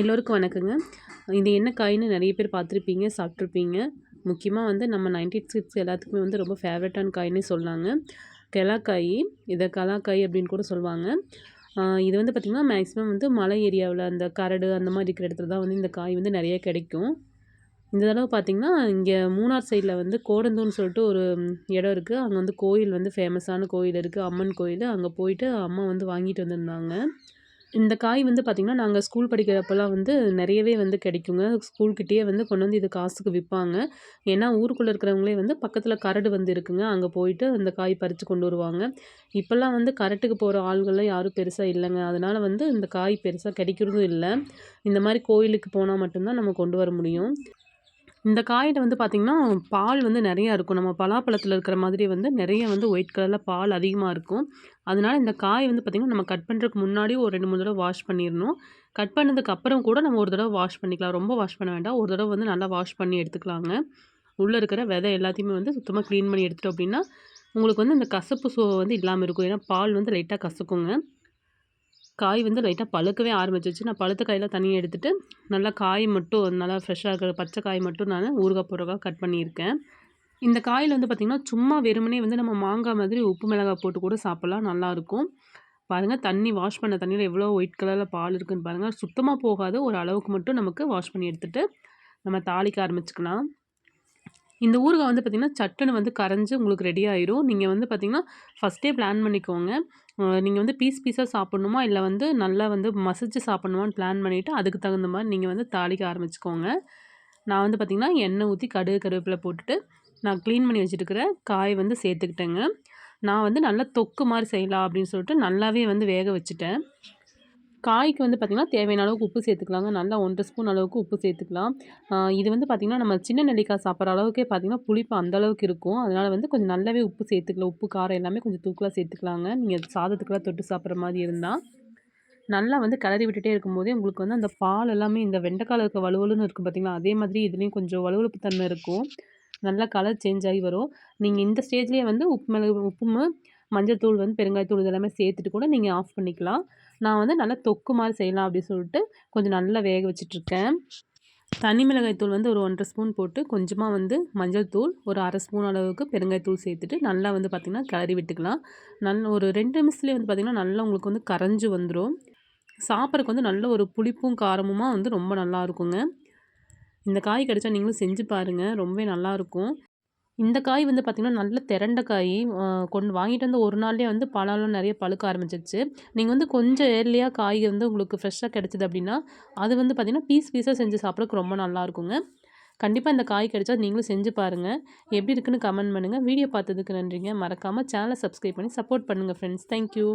எல்லோருக்கும் வணக்கங்க. இது என்ன காய்னு நிறைய பேர் பார்த்துருப்பீங்க சாப்பிட்ருப்பீங்க முக்கியமாக வந்து நம்ம நைன்டி சிக்ஸ் எல்லாத்துக்குமே வந்து ரொம்ப ஃபேவரட்டான காயின்னு சொல்லாங்க கெலாக்காய் இதை கலாக்காய் அப்படின்னு கூட சொல்லுவாங்க. இது வந்து பார்த்திங்கன்னா மேக்ஸிமம் வந்து மலை ஏரியாவில் அந்த கரடு அந்த மாதிரி இருக்கிற இடத்துல தான் வந்து இந்த காய் வந்து நிறைய கிடைக்கும். இந்த தடவை பார்த்திங்கன்னா இங்கே மூணார் சைடில் வந்து கோடந்தூர்னு சொல்லிட்டு ஒரு இடம் இருக்குது அங்கே வந்து கோயில் வந்து ஃபேமஸான கோயில் இருக்குது அம்மன் கோயில். அங்கே போயிட்டு அம்மா வந்து வாங்கிட்டு வந்திருந்தாங்க. இந்த காய் வந்து பார்த்திங்கன்னா நாங்கள் ஸ்கூல் படிக்கிறப்போலாம் வந்து நிறையவே வந்து கிடைக்குங்க. ஸ்கூல்கிட்டேயே வந்து கொண்டு வந்து இது காசுக்கு விற்பாங்க ஏன்னா ஊருக்குள்ளே இருக்கிறவங்களே வந்து பக்கத்தில் கரடு வந்து இருக்குங்க. அங்கே போயிட்டு அந்த காய் பறித்து கொண்டு வருவாங்க. இப்போல்லாம் வந்து கரட்டுக்கு போகிற ஆள்கள்லாம் யாரும் பெருசாக இல்லைங்க. அதனால் வந்து இந்த காய் பெருசாக கிடைக்கிறதும் இல்லை. இந்த மாதிரி கோயிலுக்கு போனால் மட்டும்தான் நம்ம கொண்டு வர முடியும். இந்த காயில் வந்து பார்த்திங்கன்னா பால் வந்து நிறையா இருக்கும். நம்ம பலாப்பழத்தில் இருக்கிற மாதிரி வந்து நிறைய வந்து ஒயிட் கலரில் பால் அதிகமாக இருக்கும். அதனால் இந்த காய் வந்து பார்த்திங்கன்னா நம்ம கட் பண்ணுறதுக்கு முன்னாடி ஒரு ரெண்டு மூணு தடவை வாஷ் பண்ணிடணும் கட் பண்ணதுக்கு அப்புறம் கூட நம்ம ஒரு தடவை வாஷ் பண்ணிக்கலாம். ரொம்ப வாஷ் பண்ண வேண்டாம். ஒரு தடவை வந்து நல்லா வாஷ் பண்ணி எடுத்துக்கலாங்க. உள்ளே இருக்கிற விதை எல்லாத்தையுமே வந்து சுத்தமாக க்ளீன் பண்ணி எடுத்துட்டோம் அப்படின்னா உங்களுக்கு வந்து இந்த கசப்பு சோ வந்து இல்லாமல் இருக்கும். ஏன்னா பால் வந்து லைட்டாக கசக்குங்க. காய் வந்து லைட்டாக பழுக்கவே ஆரம்பிச்சிச்சு நான் பழுத்த காயெல்லாம் தனியாக எடுத்துகிட்டு நல்லா காய் மட்டும் நல்லா ஃப்ரெஷ்ஷாக இருக்கிற பச்சை காய் மட்டும் நான் ஊறுகாய் போடுறக்காக கட் பண்ணியிருக்கேன். இந்த காயில் வந்து பார்த்திங்கன்னா சும்மா வெறுமனே வந்து நம்ம மாங்காய் மாதிரி உப்பு மிளகாய் போட்டு கூட சாப்பிட்லாம் நல்லாயிருக்கும் பாருங்கள் தண்ணி வாஷ் பண்ண தண்ணியில் எவ்வளோ ஒயிட் கலரில் பால் இருக்குதுன்னு பாருங்கள் சுத்தமாக போகாது ஒரு அளவுக்கு மட்டும் நமக்கு வாஷ் பண்ணி எடுத்துகிட்டு நம்ம தாளிக்க ஆரம்பிச்சுக்கலாம். இந்த ஊறுகாய் வந்து பார்த்திங்கன்னா சட்டுன்னு வந்து கரைஞ்சி உங்களுக்கு ரெடி ஆயிரும். நீங்கள் வந்து பார்த்திங்கன்னா ஃபஸ்ட்டே பிளான் பண்ணிக்கோங்க. நீங்கள் வந்து பீஸ் பீஸாக சாப்பிட்ணுமா? இல்லை வந்து நல்லா வந்து மசிச்சு சாப்பிட்ணுமான்னு பிளான் பண்ணிவிட்டு அதுக்கு தகுந்த மாதிரி நீங்கள் வந்து தாளிக்க ஆரம்பிச்சுக்கோங்க. நான் வந்து பார்த்திங்கன்னா எண்ணெய் ஊற்றி கடுகு கருவேப்பிலை போட்டுட்டு நான் க்ளீன் பண்ணி வச்சுருக்கிற காய் வந்து சேர்த்துக்கிட்டேங்க. நான் வந்து நல்லா தொக்கு மாதிரி செய்யலாம் அப்படின்னு சொல்லிட்டு நல்லாவே வந்து வேக வச்சுட்டேன். காய்க்கு வந்து பார்த்திங்கன்னா தேவையான அளவுக்கு உப்பு சேர்த்துக்கலாங்க. நல்லா ஒன்றரை ஸ்பூன் அளவுக்கு உப்பு சேர்த்துக்கலாம். இது வந்து பார்த்திங்கன்னா நம்ம சின்ன நெல்லிக்காய் சாப்பிட்ற அளவுக்கே பார்த்திங்கன்னா புளிப்பு அந்தளவுக்கு இருக்கும். அதனால் வந்து கொஞ்சம் நல்லாவே உப்பு சேர்த்துக்கலாம். உப்பு காரம் எல்லாமே கொஞ்சம் தூக்கலாக சேர்த்துக்கலாங்க. நீங்கள் சாதத்துக்கெல்லாம் தொட்டு சாப்பிட்ற மாதிரி இருந்தால் நல்லா வந்து கிளறி விட்டுட்டே இருக்கும்போதே உங்களுக்கு வந்து அந்த பால் எல்லாமே இந்த வெண்டைக்கால இருக்க வலுவலுன்னு இருக்கும் பார்த்திங்களா அதே மாதிரி இதுலேயும் கொஞ்சம் வலுவலுப்பு தன்மை இருக்கும். நல்லா கலர் சேஞ்ச் ஆகி வரும். நீங்கள் இந்த ஸ்டேஜ்லேயே வந்து உப்பு மிளகு உப்புமு மஞ்சள் தூள் வந்து பெருங்காயத்தூள் இதெல்லாமே சேர்த்துட்டு கூட நீங்கள் ஆஃப் பண்ணிக்கலாம். நான் வந்து நல்லா தொக்கு மாதிரி செய்யலாம் அப்படின்னு சொல்லிட்டு கொஞ்சம் நல்லா வேக வச்சிட்ருக்கேன். தனி மிளகாய் தூள் வந்து ஒரு ஒன்றரை ஸ்பூன் போட்டு கொஞ்சமாக வந்து மஞ்சள் தூள் ஒரு அரை ஸ்பூன் அளவுக்கு பெருங்காயத்தூள் சேர்த்துட்டு நல்லா வந்து பார்த்திங்கன்னா கிளறி விட்டுக்கலாம். நல் ஒரு ரெண்டு நிமிஷத்துலேயே வந்து பார்த்திங்கன்னா நல்லா உங்களுக்கு வந்து கரைஞ்சி வந்துடும் சாப்பிட்றதுக்கு வந்து நல்ல ஒரு புளிப்பும் காரமுமாக வந்து ரொம்ப நல்லா இருக்குங்க. இந்த காய் கிடச்சா நீங்களும் செஞ்சு பாருங்கள் ரொம்பவே நல்லாயிருக்கும் இந்த காய் வந்து பார்த்திங்கன்னா நல்ல திரண்ட காய் கொண்டு வாங்கிட்டு வந்து ஒரு நாள்லேயே வந்து பழம்லாம் நிறைய பழுக்க ஆரம்பிச்சிருச்சு. நீங்கள் வந்து கொஞ்சம் ஏர்லியாக காய் வந்து உங்களுக்கு ஃப்ரெஷ்ஷாக கிடச்சிது அப்படின்னா அது வந்து பார்த்திங்கன்னா பீஸ் பீஸாக செஞ்சு சாப்பிட்றதுக்கு ரொம்ப நல்லாயிருக்குங்க கண்டிப்பாக இந்த காய் கிடைச்சா நீங்களும் செஞ்சு பாருங்கள் எப்படி இருக்குன்னு கமெண்ட் பண்ணுங்கள் வீடியோ பார்த்ததுக்கு நன்றிங்க. மறக்காமல் சேனலை சப்ஸ்கிரைப் பண்ணி சப்போர்ட் பண்ணுங்கள் ஃப்ரெண்ட்ஸ் தேங்க்யூ